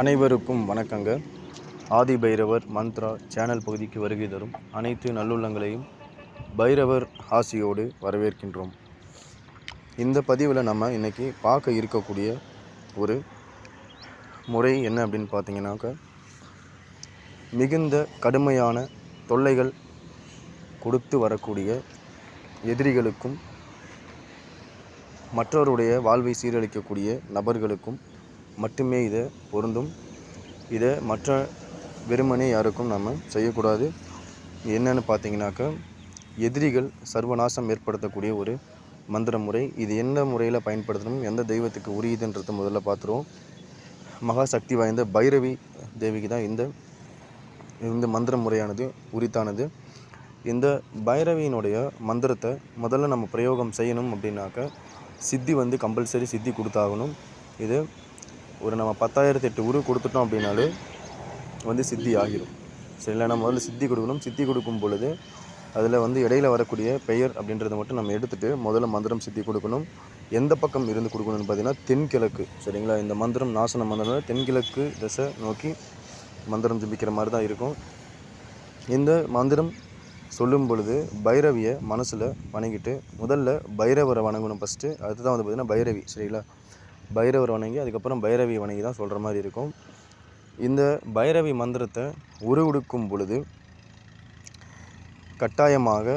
அனைவருக்கும் வணக்கங்க. ஆதி பைரவர் மந்த்ரா சேனல் பகுதிக்கு வருகை தரும் அனைத்து நல்லுள்ளங்களையும் பைரவர் ஆசியோடு வரவேற்கின்றோம். இந்த பதிவில் நம்ம இன்றைக்கி பார்க்க இருக்கக்கூடிய ஒரு முறை என்ன அப்படின்னு பார்த்தீங்கன்னாக்க மிகுந்த கடுமையான தொல்லைகள் கொடுத்து வரக்கூடிய எதிரிகளுக்கும் மற்றவருடைய வாழ்வை சீரழிக்கக்கூடிய நபர்களுக்கும் மட்டுமே இதை பொருந்தும். இதை மற்ற வெறுமனே யாருக்கும் நம்ம செய்யக்கூடாது. என்னன்னு பார்த்தீங்கன்னாக்கா எதிரிகள் சர்வநாசம் ஏற்படுத்தக்கூடிய ஒரு மந்திர முறை இது எந்த முறையில் பயன்படுத்தணும் எந்த தெய்வத்துக்கு உரியதுன்றதை முதல்ல பார்த்துருவோம். மகா சக்தி வாய்ந்த பைரவி தேவிக்கு தான் இந்த இந்த மந்திர முறையானது உரித்தானது. இந்த பைரவியினுடைய மந்திரத்தை முதல்ல நம்ம பிரயோகம் செய்யணும் அப்படின்னாக்கா சித்தி வந்து கம்பல்சரி சித்தி கொடுத்தாகணும். இது ஒரு நம்ம பத்தாயிரத்தி எட்டு உரு கொடுத்துட்டோம் அப்படின்னாலே வந்து சித்தி ஆகிரும். சரிங்களா? நம்ம முதல்ல சித்தி கொடுக்கணும். சித்தி கொடுக்கும் பொழுது அதில் வந்து இடையில வரக்கூடிய பெயர் அப்படின்றத மட்டும் நம்ம எடுத்துகிட்டு முதல்ல மந்திரம் சித்தி கொடுக்கணும். எந்த பக்கம் இருந்து கொடுக்கணும்னு பார்த்தீங்கன்னா தென்கிழக்கு. சரிங்களா? இந்த மந்திரம் நாசன மந்திரம் தென்கிழக்கு திசை நோக்கி மந்திரம் ஜபிக்கிற மாதிரி தான் இருக்கும். இந்த மந்திரம் சொல்லும் பொழுது பைரவியை மனசில் வணங்கிட்டு முதல்ல பைரவரை வணங்கணும் ஃபஸ்ட்டு அதுதான் வந்து பார்த்திங்கன்னா பைரவி. சரிங்களா? பைரவர் வணங்கி அதுக்கப்புறம் பைரவி வணங்கி தான் சொல்கிற மாதிரி இருக்கும். இந்த பைரவி மந்திரத்தை உருவெடுக்கும் பொழுது கட்டாயமாக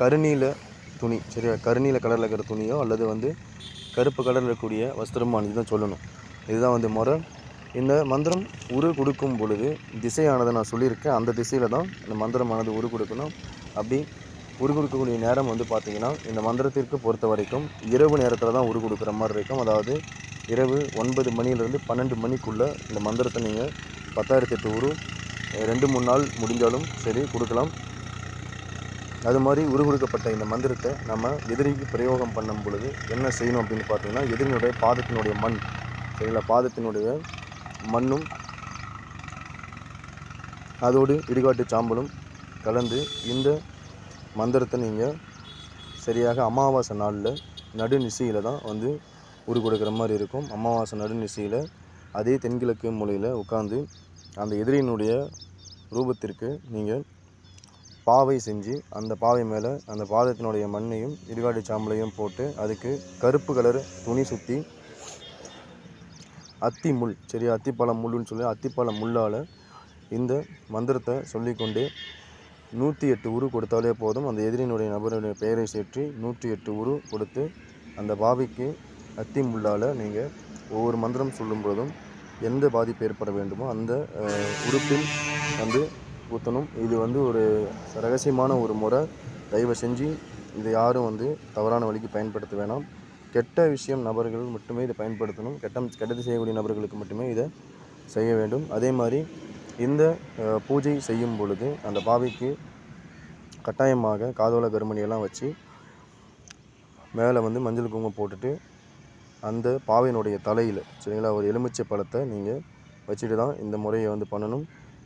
கருநீல துணி சரியா? கருநீல கலரில் இருக்கிற துணியோ அல்லது வந்து கருப்பு கலரில் இருக்கக்கூடிய வஸ்திரமோ தான் சொல்லணும். இதுதான் வந்து முறை இந்த மந்திரம் உரு கொடுக்கும் பொழுது திசையானதை நான் சொல்லியிருக்கேன். அந்த திசையில் தான் இந்த மந்திரமானது உரு கொடுக்கணும் அப்படி உருகொடுக்கக்கூடிய நேரம் வந்து பார்த்திங்கன்னா இந்த மந்திரத்திற்கு பொறுத்த வரைக்கும் இரவு நேரத்தில் தான் உரு கொடுக்குற மாதிரி இருக்கும். அதாவது இரவு ஒன்பது மணிலேருந்து பன்னெண்டு மணிக்குள்ளே இந்த மந்திரத்தை நீங்கள் பத்தாயிரத்தி எட்டு உரு ரெண்டு மூணு நாள் முடிஞ்சாலும் சரி கொடுக்கலாம். அது மாதிரி உருகொடுக்கப்பட்ட இந்த மந்திரத்தை நம்ம எதிரிக்கு பிரயோகம் பண்ணும் பொழுது என்ன செய்யணும் அப்படின்னு பார்த்தீங்கன்னா எதிரினுடைய பாதத்தினுடைய மண் சரிங்களா? பாதத்தினுடைய மண்ணும் அதோடு இடுகாட்டு சாம்பலும் கலந்து இந்த மந்திரத்தை நீங்கள் சரியாக அமாவாசை நாளில் நடுநிசையில் தான் வந்து உரு கொடுக்குற மாதிரி இருக்கும். அமாவாசை நடுநிசையில் அதே தென்கிழக்கு மூலையில் உட்காந்து அந்த எதிரியினுடைய ரூபத்திற்கு நீங்கள் பாவை செஞ்சு அந்த பாவை மேலே அந்த பாதத்தினுடைய மண்ணையும் இடுகாட்டு சாம்பலையும் போட்டு அதுக்கு கருப்பு கலர் துணி சுற்றி அத்தி முள் சரியா? அத்திப்பழம் முள்ளுன்னு சொல்லி அத்திப்பழம் முள்ளால் இந்த மந்திரத்தை சொல்லிக்கொண்டே நூற்றி எட்டு உரு கொடுத்தாலே போதும். அந்த எதிரினுடைய நபருடைய பெயரை சேர்த்து நூற்றி எட்டு உரு கொடுத்து அந்த பாவிக்கு அத்தி முள்ளால் நீங்கள் ஒவ்வொரு மந்திரம் சொல்லும் பொழுதும் எந்த பாதிப்பு ஏற்பட வேண்டுமோ அந்த உறுப்பில் வந்து ஊற்றணும் இது வந்து ஒரு ரகசியமான ஒரு முறை. தயவு செஞ்சு இதை யாரும் வந்து தவறான வழிக்கு பயன்படுத்த வேணாம். கெட்ட விஷயம் நபர்கள் மட்டுமே இதை பயன்படுத்தணும். கெட்டம் கெட்டது செய்யக்கூடிய நபர்களுக்கு மட்டுமே இதை செய்ய வேண்டும். அதே மாதிரி இந்த பூஜை செய்யும் பொழுது அந்த பாவிக்கு கட்டாயமாக காதோல கருமணியெல்லாம் வச்சு மேலே வந்து மஞ்சள் குங்குமம் போட்டுட்டு அந்த பாவையினுடைய தலையில் சரிங்களா? ஒரு எலுமிச்சை பழத்தை நீங்கள் வச்சுட்டு தான் இந்த முறையை வந்து பண்ணணும்.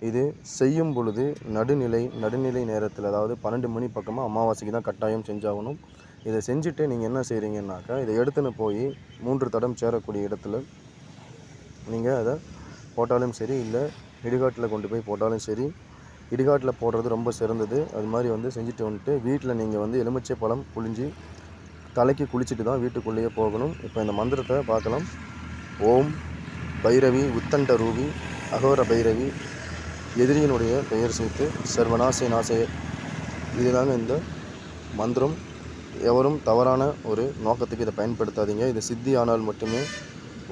இது செய்யும் பொழுது நடுநிலை நடுநிலை நேரத்தில் அதாவது பன்னெண்டு மணி பக்கமாக அமாவாசைக்கு தான் கட்டாயம் செஞ்சாகணும். இதை செஞ்சுட்டு நீங்கள் என்ன செய்கிறீங்கன்னாக்கா இதை எடுத்துன்னு போய் மூன்று தடம் சேரக்கூடிய இடத்துல நீங்கள் அதை போட்டாலும் சரி இல்லை இடுகாட்டில் கொண்டு போய் போட்டாலும் சரி இடுகாட்டில் போடுறது ரொம்ப சிறந்தது. அது மாதிரி வந்து செஞ்சுட்டு வந்துட்டு வீட்டில் நீங்கள் வந்து எலுமிச்சை பழம் புழிஞ்சு தலைக்கு குளிச்சுட்டு தான் வீட்டுக்குள்ளேயே போகணும். இப்போ இந்த மந்திரத்தை பார்க்கலாம். ஓம் பைரவி உத்தண்ட ரூபி அகோர பைரவி எதிரியினுடைய பெயர் சேர்த்து சர்வநாசை நாசை. இதுதாங்க இந்த மந்திரம். எவரும் தவறான ஒரு நோக்கத்துக்கு இதை பயன்படுத்தாதீங்க. இது சித்தி ஆனால் மட்டுமே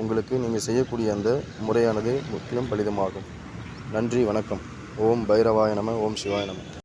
உங்களுக்கு நீங்கள் செய்யக்கூடிய அந்த முறையானது முற்றிலும் பலிதமாகும். நன்றி வணக்கம். ஓம் பைரவாய நம ஓம் சிவாய நம.